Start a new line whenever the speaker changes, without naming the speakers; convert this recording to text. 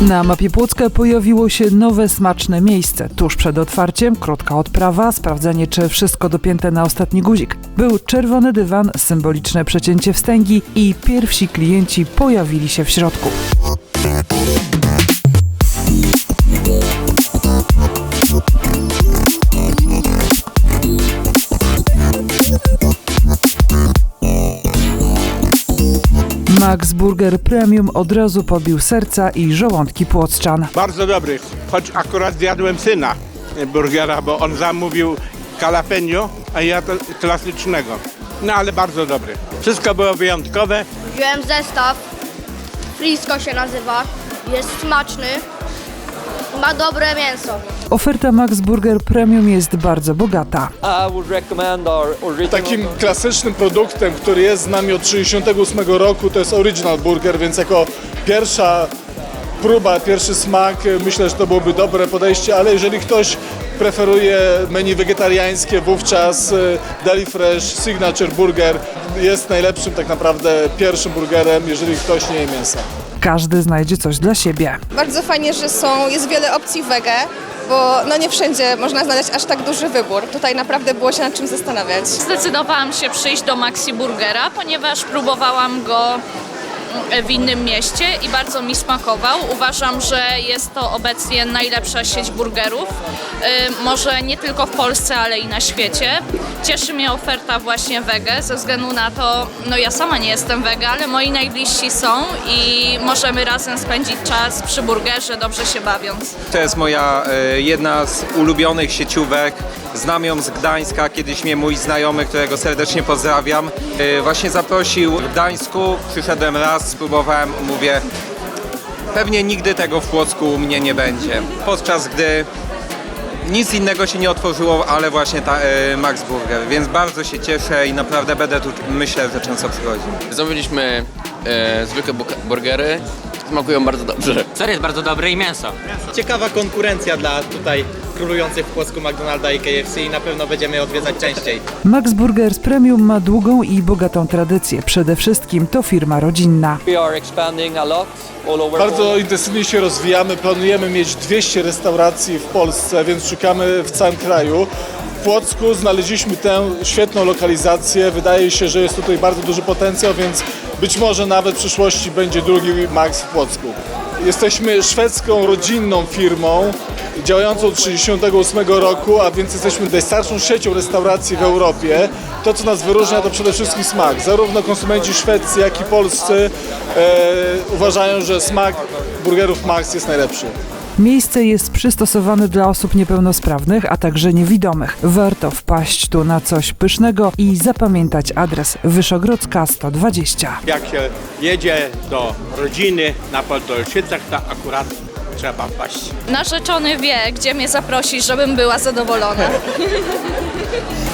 Na mapie Płocka pojawiło się nowe smaczne miejsce. Tuż przed otwarciem, krótka odprawa, sprawdzenie czy wszystko dopięte na ostatni guzik. Był czerwony dywan, symboliczne przecięcie wstęgi i pierwsi klienci pojawili się w środku. Max Burger Premium od razu podbił serca i żołądki płoccczan.
Bardzo dobry, choć akurat zjadłem syna burgera, bo on zamówił jalapeno, a ja to klasycznego. No ale bardzo dobry. Wszystko było wyjątkowe.
Wziąłem zestaw, Frisco się nazywa, jest smaczny, ma dobre mięso.
Oferta Max Burger Premium jest bardzo bogata.
Takim klasycznym produktem, który jest z nami od 1968 roku, to jest Original Burger, więc jako pierwsza próba, pierwszy smak, e, myślę, że to byłoby dobre podejście, ale jeżeli ktoś preferuje menu wegetariańskie, wówczas e, Deli Fresh Signature Burger jest najlepszym tak naprawdę pierwszym burgerem, jeżeli ktoś nie je mięsa.
Każdy znajdzie coś dla siebie.
Bardzo fajnie, że są, jest wiele opcji wege, bo no nie wszędzie można znaleźć aż tak duży wybór. Tutaj naprawdę było się nad czym zastanawiać.
Zdecydowałam się przyjść do Maxi Burgera, ponieważ próbowałam go w innym mieście i bardzo mi smakował. Uważam, że jest to obecnie najlepsza sieć burgerów. Y, Może nie tylko w Polsce, ale i na świecie. Cieszy mnie oferta właśnie wege, ze względu na to, no ja sama nie jestem wege, ale moi najbliżsi są i możemy razem spędzić czas przy burgerze, dobrze się bawiąc.
To jest moja e, jedna z ulubionych sieciówek. Znam ją z Gdańska. Kiedyś mnie mój znajomy, którego serdecznie pozdrawiam, e, właśnie zaprosił w Gdańsku. Przyszedłem raz, spróbowałem, mówię, pewnie nigdy tego w Płocku u mnie nie będzie. Podczas gdy nic innego się nie otworzyło, ale właśnie ta e, Max Burger, więc bardzo się cieszę i naprawdę będę tu, myślę, że często przychodził.
Zamówiliśmy e, zwykłe burgery. Smakują bardzo dobrze.
Ser jest bardzo dobry i mięso.
Ciekawa konkurencja dla tutaj królujących w Płocku McDonalda i KFC i na pewno będziemy je odwiedzać częściej.
Max Burgers Premium ma długą i bogatą tradycję. Przede wszystkim to firma rodzinna.
We are expanding a lot all over.
Bardzo intensywnie się rozwijamy, planujemy mieć 200 restauracji w Polsce, więc szukamy w całym kraju. W Płocku znaleźliśmy tę świetną lokalizację. Wydaje się, że jest tutaj bardzo duży potencjał, więc być może nawet w przyszłości będzie drugi Max w Płocku. Jesteśmy szwedzką rodzinną firmą działającą od 1968 roku, a więc jesteśmy najstarszą siecią restauracji w Europie. To, co nas wyróżnia, to przede wszystkim smak. Zarówno konsumenci szwedzcy, jak i polscy e, uważają, że smak burgerów Max jest najlepszy.
Miejsce jest przystosowane dla osób niepełnosprawnych, a także niewidomych. Warto wpaść tu na coś pysznego i zapamiętać adres Wyszogrodzka 120.
Jak się jedzie do rodziny na Podolszycach, to akurat trzeba wpaść.
Narzeczony wie, gdzie mnie zaprosić, żebym była zadowolona.